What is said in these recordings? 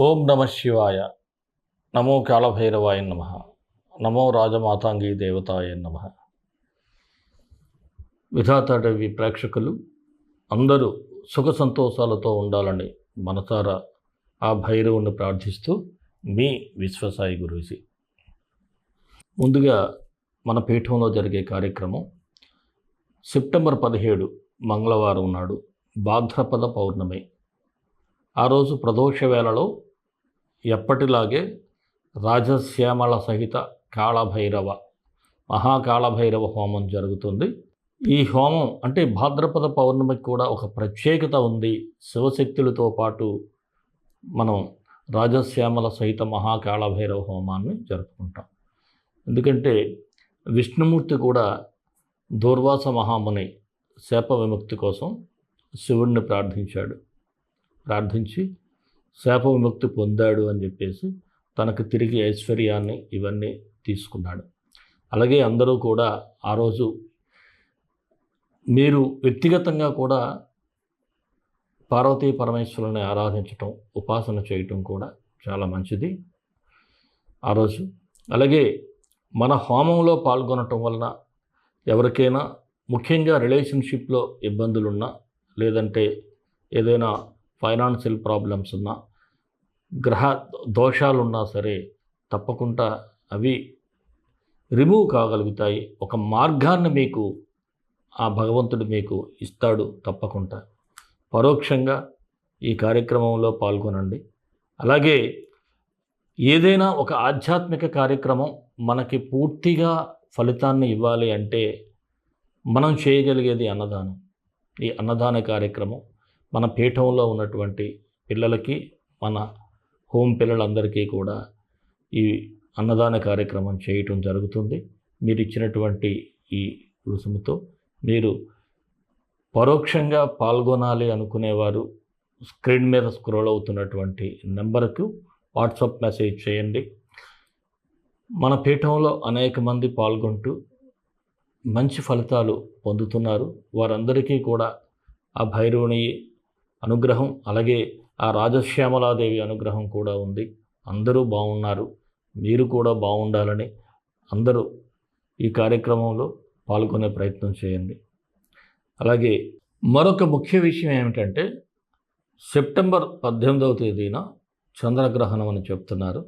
ఓం నమ శివాయ. నమో కాళభైరవాయ నమ. నమో రాజమాతాంగి దేవతాయ నమ. విధాతాదేవి ప్రేక్షకులు అందరూ సుఖ సంతోషాలతో ఉండాలని మనసారా ఆ భైరవుని ప్రార్థిస్తూ మీ విశ్వసాయి గురూజీ. ముందుగా మన పీఠంలో జరిగే కార్యక్రమం సెప్టెంబర్ పదిహేడు మంగళవారం నాడు భాద్రపద పౌర్ణమి. ఆ రోజు ప్రదోష వేళలో ఎప్పటిలాగే రాజశ్యామల సహిత కాళభైరవ మహాకాళభైరవ హోమం జరుగుతుంది. ఈ హోమం అంటే భాద్రపద పౌర్ణమికి కూడా ఒక ప్రత్యేకత ఉంది. శివశక్తులతో పాటు మనం రాజశ్యామల సహిత మహాకాళభైరవ హోమాన్ని జరుపుకుంటాం. ఎందుకంటే విష్ణుమూర్తి కూడా దూర్వాస మహాముని శాప విముక్తి కోసం శివుణ్ణి ప్రార్థించాడు. ప్రార్థించి శాప విముక్తి పొందాడు అని చెప్పేసి తనకు తిరిగి ఐశ్వర్యాన్ని ఇవన్నీ తీసుకున్నాడు. అలాగే అందరూ కూడా ఆ రోజు మీరు వ్యక్తిగతంగా కూడా పార్వతీ పరమేశ్వరుని ఆరాధించటం ఉపాసన చేయటం కూడా చాలా మంచిది ఆ రోజు. అలాగే మన హోమంలో పాల్గొనటం వలన ఎవరికైనా ముఖ్యంగా రిలేషన్షిప్లో ఇబ్బందులున్నా లేదంటే ఏదైనా ఫైనాన్షియల్ ప్రాబ్లమ్స్ ఉన్నా గ్రహ దోషాలు ఉన్నా సరే తప్పకుండా అవి రిమూవ్ కాగలుగుతాయి. ఒక మార్గాన్ని మీకు ఆ భగవంతుడు మీకు ఇస్తాడు తప్పకుండా. పరోక్షంగా ఈ కార్యక్రమంలో పాల్గొనండి. అలాగే ఏదైనా ఒక ఆధ్యాత్మిక కార్యక్రమం మనకి పూర్తిగా ఫలితాన్ని ఇవ్వాలి అంటే మనం చేయగలిగేది అన్నదానం. ఈ అన్నదాన కార్యక్రమం మన పీఠంలో ఉన్నటువంటి పిల్లలకి మన హోమ్ పిల్లలందరికీ కూడా ఈ అన్నదాన కార్యక్రమం చేయటం జరుగుతుంది. మీరు ఇచ్చినటువంటి ఈ రుసుముతో మీరు పరోక్షంగా పాల్గొనాలి అనుకునేవారు స్క్రీన్ మీద స్క్రోల్ అవుతున్నటువంటి నెంబర్కు వాట్సాప్ మెసేజ్ చేయండి. మన పీఠంలో అనేక మంది పాల్గొంటూ మంచి ఫలితాలు పొందుతున్నారు. వారందరికీ కూడా ఆ భైరవుని అనుగ్రహం అలాగే ఆ రాజశ్యామలాదేవి అనుగ్రహం కూడా ఉంది. అందరూ బాగున్నారు మీరు కూడా బాగుండాలని అందరూ ఈ కార్యక్రమంలో పాల్గొనే ప్రయత్నం చేయండి. అలాగే మరొక ముఖ్య విషయం ఏమిటంటే సెప్టెంబర్ పద్దెనిమిదవ తేదీన చంద్రగ్రహణం అని చెప్తున్నారు.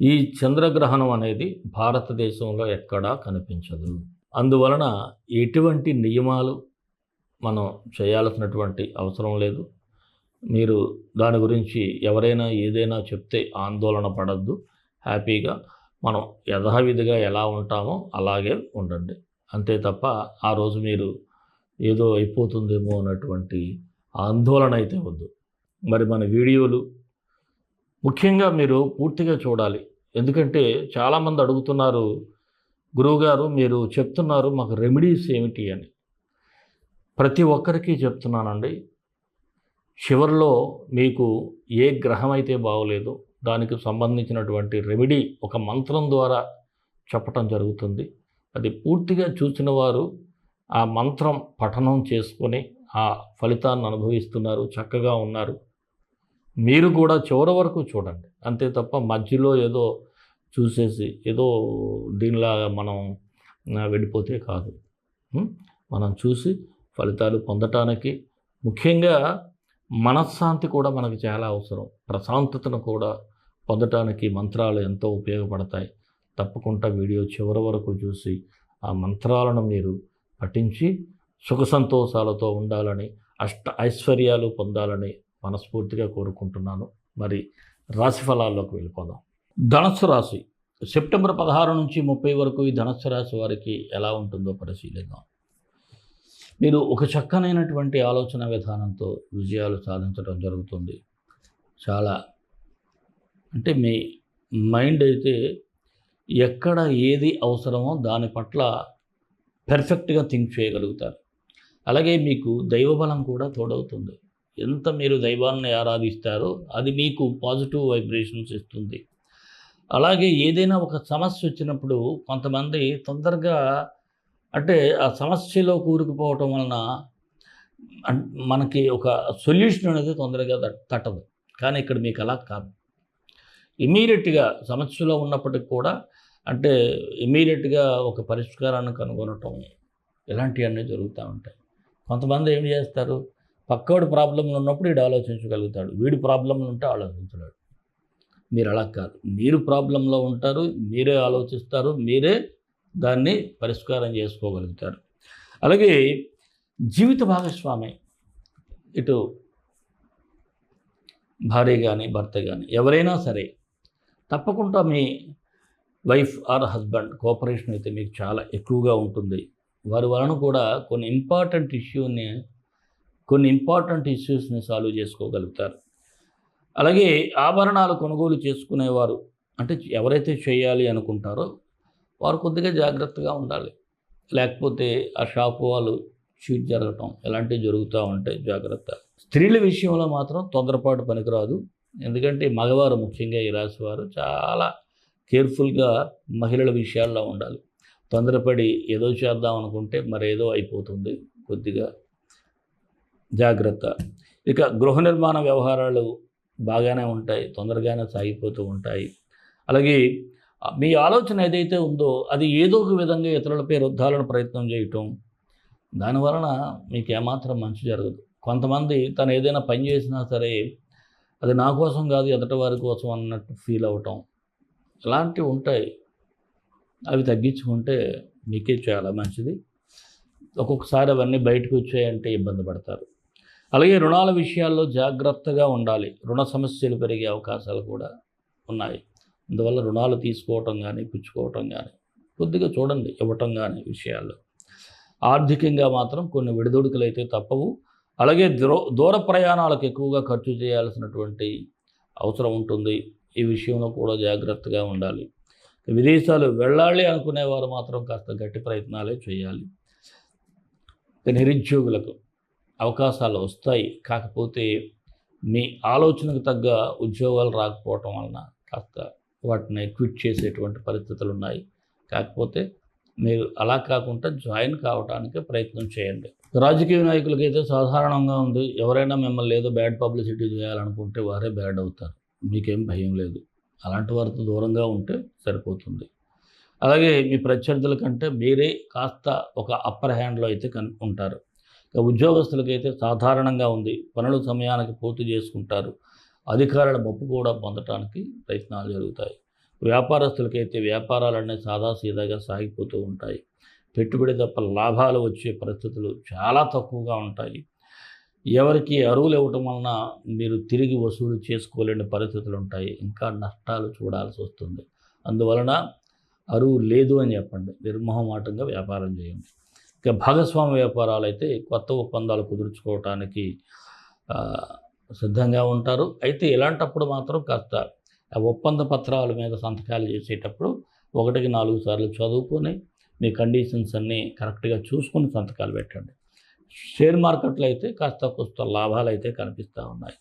ఈ చంద్రగ్రహణం అనేది భారతదేశంలో ఎక్కడా కనిపించదు. అందువలన ఎటువంటి నియమాలు మనం చేయాల్సినటువంటి అవసరం లేదు. మీరు దాని గురించి ఎవరైనా ఏదైనా చెప్తే ఆందోళన పడద్దు. హ్యాపీగా మనం యథావిధిగా ఎలా ఉంటామో అలాగే ఉండండి. అంతే తప్ప ఆ రోజు మీరు ఏదో అయిపోతుందేమో అన్నటువంటి ఆందోళన అయితే వద్దు. మరి మన వీడియోలు ముఖ్యంగా మీరు పూర్తిగా చూడాలి. ఎందుకంటే చాలామంది అడుగుతున్నారు గురువుగారు మీరు చెప్తున్నారు మాకు రెమెడీస్ ఏమిటి అని. ప్రతి ఒక్కరికి చెప్తున్నానండి. చివరిలో మీకు ఏ గ్రహం అయితే బాగోలేదో దానికి సంబంధించినటువంటి రెమెడీ ఒక మంత్రం ద్వారా చెప్పటం జరుగుతుంది. అది పూర్తిగా చూసిన వారు ఆ మంత్రం పఠనం చేసుకొని ఆ ఫలితాన్ని అనుభవిస్తున్నారు చక్కగా ఉన్నారు. మీరు కూడా చివరి వరకు చూడండి. అంతే తప్ప మధ్యలో ఏదో చూసేసి ఏదో దీనిలాగా మనం వెళ్ళిపోతే కాదు. మనం చూసి ఫలితాలు పొందటానికి ముఖ్యంగా మనశ్శాంతి కూడా మనకు చాలా అవసరం. ప్రశాంతతను కూడా పొందటానికి మంత్రాలు ఎంతో ఉపయోగపడతాయి. తప్పకుండా వీడియో చివరి వరకు చూసి ఆ మంత్రాలను మీరు పఠించి సుఖ సంతోషాలతో ఉండాలని అష్ట ఐశ్వర్యాలు పొందాలని మనస్ఫూర్తిగా కోరుకుంటున్నాను. మరి రాశి ఫలాల్లోకి వెళ్ళిపోదాం. ధనస్సు రాశి. సెప్టెంబర్ పదహారు నుంచి ముప్పై వరకు ఈ ధనస్సు రాశి వారికి ఎలా ఉంటుందో పరిశీలిద్దాం. మీరు ఒక చక్కనైనటువంటి ఆలోచన విధానంతో విజయాలు సాధించడం జరుగుతుంది. చాలా అంటే మీ మైండ్ అయితే ఎక్కడ ఏది అవసరమో దాని పట్ల పెర్ఫెక్ట్గా థింక్ చేయగలుగుతారు. అలాగే మీకు దైవబలం కూడా తోడవుతుంది. ఎంత మీరు దైవాన్ని ఆరాధిస్తారో అది మీకు పాజిటివ్ వైబ్రేషన్స్ ఇస్తుంది. అలాగే ఏదైనా ఒక సమస్య వచ్చినప్పుడు కొంతమంది తొందరగా అంటే ఆ సమస్యలో కూరుకుపోవటం వలన అన్- మనకి ఒక సొల్యూషన్ అనేది తొందరగా తట్టదు. కానీ ఇక్కడ మీకు అలా కాదు. ఇమీడియట్గా సమస్యలో ఉన్నప్పటికి కూడా అంటే ఇమీడియట్గా ఒక పరిష్కారాన్ని కనుగొనటం ఇలాంటివన్నీ జరుగుతూ ఉంటాయి. కొంతమంది ఏం చేస్తారు? పక్కోడి ప్రాబ్లంలు ఉన్నప్పుడు వీడు ఆలోచించగలుగుతాడు. వీడి ప్రాబ్లంలు ఉంటే ఆలోచించలేడు. మీరు అలా కాదు. మీరు ప్రాబ్లంలో ఉంటారు మీరే ఆలోచిస్తారు మీరే దాన్ని పరిష్కారం చేసుకోగలుగుతారు అలాగే జీవిత భాగస్వామి ఇటు భార్య కానీ భర్త కానీ ఎవరైనా సరే తప్పకుండా మీ వైఫ్ ఆర్ హస్బెండ్ కోఆపరేషన్ అయితే మీకు చాలా ఎక్కువగా ఉంటుంది. వారి వలన కూడా కొన్ని ఇంపార్టెంట్ ఇష్యూని కొన్ని ఇంపార్టెంట్ ఇష్యూస్ని సాల్వ్ చేసుకోగలుగుతారు. అలాగే ఆభరణాలు కొనుగోలు చేసుకునేవారు అంటే ఎవరైతే చేయాలి అనుకుంటారో వారు కొద్దిగా జాగ్రత్తగా ఉండాలి. లేకపోతే ఆ షాపు వాళ్ళు షూట్ జరగటం ఇలాంటివి జరుగుతూ ఉంటాయి జాగ్రత్త. స్త్రీల విషయంలో మాత్రం తొందరపాటు పనికిరాదు. ఎందుకంటే మగవారు ముఖ్యంగా ఈ రాశి వారు చాలా కేర్ఫుల్గా మహిళల విషయాల్లో ఉండాలి. తొందరపడి ఏదో చేద్దాం అనుకుంటే మరేదో అయిపోతుంది కొద్దిగా. జాగ్రత్త. ఇక గృహ నిర్మాణ వ్యవహారాలు బాగానే ఉంటాయి తొందరగానే సాగిపోతూ ఉంటాయి. అలాగే మీ ఆలోచన ఏదైతే ఉందో అది ఏదో ఒక విధంగా ఇతరులపై రుద్దాలని ప్రయత్నం చేయటం. దానివలన మీకు ఏమాత్రం మంచి జరగదు. కొంతమంది తను ఏదైనా పని చేసినా సరే అది నా కోసం కాదు ఎదటి వారి కోసం అన్నట్టు ఫీల్ అవటం. ఇలాంటివి ఉంటాయి. అవి తగ్గించుకుంటే మీకే చాలా మంచిది. ఒక్కొక్కసారి అవన్నీ బయటకు వచ్చాయంటే ఇబ్బంది పడతారు. అలాగే రుణాల విషయాల్లో జాగ్రత్తగా ఉండాలి. రుణ సమస్యలు పెరిగే అవకాశాలు కూడా ఉన్నాయి. అందువల్ల రుణాలు తీసుకోవటం కానీ పుచ్చుకోవటం కానీ కొద్దిగా చూడండి ఇవ్వటం కానీ విషయాల్లో. ఆర్థికంగా మాత్రం కొన్ని విడిదొడుకులు అయితే తప్పవు. అలాగే దూర దూర ప్రయాణాలకు ఎక్కువగా ఖర్చు చేయాల్సినటువంటి అవసరం ఉంటుంది. ఈ విషయంలో కూడా జాగ్రత్తగా ఉండాలి. విదేశాలు వెళ్ళాలి అనుకునేవారు మాత్రం కాస్త గట్టి ప్రయత్నాలే చేయాలి. నిరుద్యోగులకు అవకాశాలు వస్తాయి. కాకపోతే మీ ఆలోచనకు తగ్గ ఉద్యోగాలు రాకపోవటం వలన కాస్త వాటిని క్విట్ చేసేటువంటి పరిస్థితులు ఉన్నాయి. కాకపోతే మీరు అలా కాకుండా జాయిన్ కావడానికి ప్రయత్నం చేయండి. రాజకీయ నాయకులకైతే సాధారణంగా ఉంది. ఎవరైనా మిమ్మల్ని ఏదో బ్యాడ్ పబ్లిసిటీ చేయాలనుకుంటే వారే బ్యాడ్ అవుతారు. మీకేం భయం లేదు. అలాంటి వారితో దూరంగా ఉంటే సరిపోతుంది. అలాగే మీ ప్రత్యర్థుల కంటే మీరే కాస్త ఒక అప్పర్ హ్యాండ్లో అయితే కన్ ఉంటారు. ఉద్యోగస్తులకైతే సాధారణంగా ఉంది. పనులు సమయానికి పూర్తి చేసుకుంటారు. అధికారుల మొప్పు కూడా పొందటానికి ప్రయత్నాలు జరుగుతాయి. వ్యాపారస్తులకైతే వ్యాపారాలన్నీ సాదాసీదాగా సాగిపోతూ ఉంటాయి. పెట్టుబడి తప్ప లాభాలు వచ్చే పరిస్థితులు చాలా తక్కువగా ఉంటాయి. ఎవరికి అరువులు ఇవ్వటం వలన మీరు తిరిగి వసూలు చేసుకోలేని పరిస్థితులు ఉంటాయి. ఇంకా నష్టాలు చూడాల్సి వస్తుంది. అందువలన అరువు లేదు అని చెప్పండి. నిర్మోహమాటంగా వ్యాపారం చేయండి. ఇక భాగస్వామి వ్యాపారాలు అయితే కొత్త ఒప్పందాలు కుదుర్చుకోవటానికి సిద్ధంగా ఉంటారు. అయితే ఇలాంటప్పుడు మాత్రం కాస్త ఒప్పంద పత్రాల మీద సంతకాలు చేసేటప్పుడు ఒకటికి నాలుగు సార్లు చదువుకొని మీ కండిషన్స్ అన్నీ కరెక్ట్గా చూసుకొని సంతకాలు పెట్టండి. షేర్ మార్కెట్లో అయితే కాస్త కొంత లాభాలు అయితే కనిపిస్తూ ఉన్నాయి.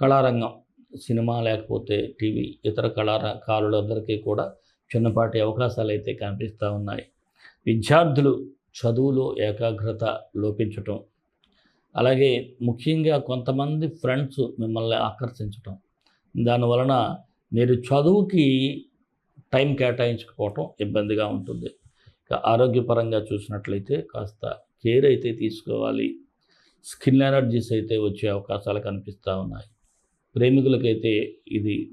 కళారంగం సినిమా లేకపోతే టీవీ ఇతర కళాకారులందరికీ కూడా చిన్నపాటి అవకాశాలు అయితే కనిపిస్తూ ఉన్నాయి. విద్యార్థులు చదువులో ఏకాగ్రత లోపించటం అలాగే ముఖ్యంగా కొంతమంది ఫ్రెండ్స్ మిమ్మల్ని ఆకర్షించటం. దానివలన మీరు చదువుకి టైం కేటాయించకపోవటం ఇబ్బందిగా ఉంటుంది. ఇక ఆరోగ్యపరంగా చూసినట్లయితే కాస్త కేర్ అయితే తీసుకోవాలి. స్కిన్ ఎనర్జీస్ అయితే వచ్చే అవకాశాలు కనిపిస్తూ ఉన్నాయి. ప్రేమికులకైతే ఇది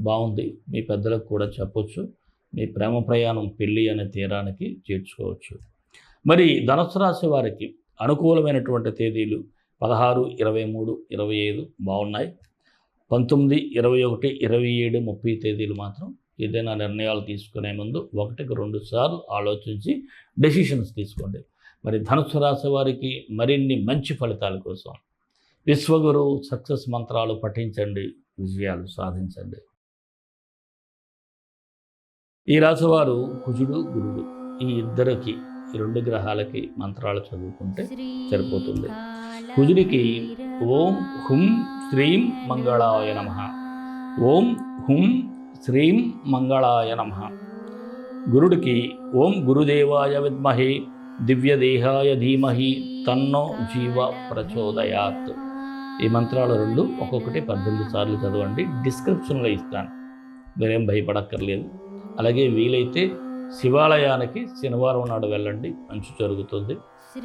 బాగుంది. మీ పెద్దలకు కూడా చెప్పొచ్చు. మీ ప్రేమ ప్రయాణం పెళ్ళి అనే తీరానికి చేర్చుకోవచ్చు. మరి ధనుసు రాశి వారికి అనుకూలమైనటువంటి తేదీలు పదహారు ఇరవై మూడు ఇరవై ఐదు బాగున్నాయి. పంతొమ్మిది ఇరవై ఒకటి ఇరవై ఏడు ముప్పై తేదీలు మాత్రం ఏదైనా నిర్ణయాలు తీసుకునే ముందు ఒకటికి రెండు సార్లు ఆలోచించి డెసిషన్స్ తీసుకోండి. మరి ధనుసు రాశి వారికి మరిన్ని మంచి ఫలితాల కోసం విశ్వగురు సక్సెస్ మంత్రాలు పఠించండి విజయాలు సాధించండి. ఈ రాశివారు కుజుడు గురుడు. ఈ ఇద్దరికి ఈ రెండు గ్రహాలకి మంత్రాలు చదువుకుంటే సరిపోతుంది. కుజుడికి ఓం హుం శ్రీం మంగళాయ నమ. ఓం హుం శ్రీం మంగళాయ నమ. గురుడికి ఓం గురుదేవాయ విద్మహే దివ్యదేహాయ ధీమహి తన్నో జీవ ప్రచోదయాత్. ఈ మంత్రాలు రెండు ఒక్కొక్కటి పద్దెనిమిది సార్లు చదవండి. డిస్క్రిప్షన్లో ఇస్తాను. మీరేం భయపడక్కర్లేదు. అలాగే వీలైతే శివాలయానికి శనివారం నాడు వెళ్ళండి. మంచి జరుగుతుంది.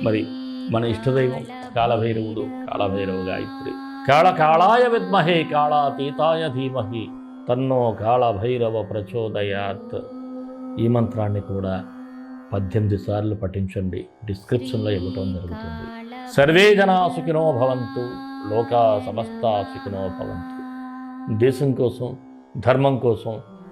మరి మన ఇష్టదైవం కాళభైరవుడు కాళభైరవ గాయత్రి. కాళ కాళాయ విద్మహే కాళాతీతాయ ధీమహి తన్నో కాళభైరవ ప్రచోదయాత్. ఈ మంత్రాన్ని కూడా పద్దెనిమిది సార్లు పఠించండి. డిస్క్రిప్షన్లో ఇవ్వటం జరుగుతుంది. సర్వే జనా సుఖినో భవంతు లోకా సమస్త సుఖినో భవంతు. దేశం కోసం ధర్మం కోసం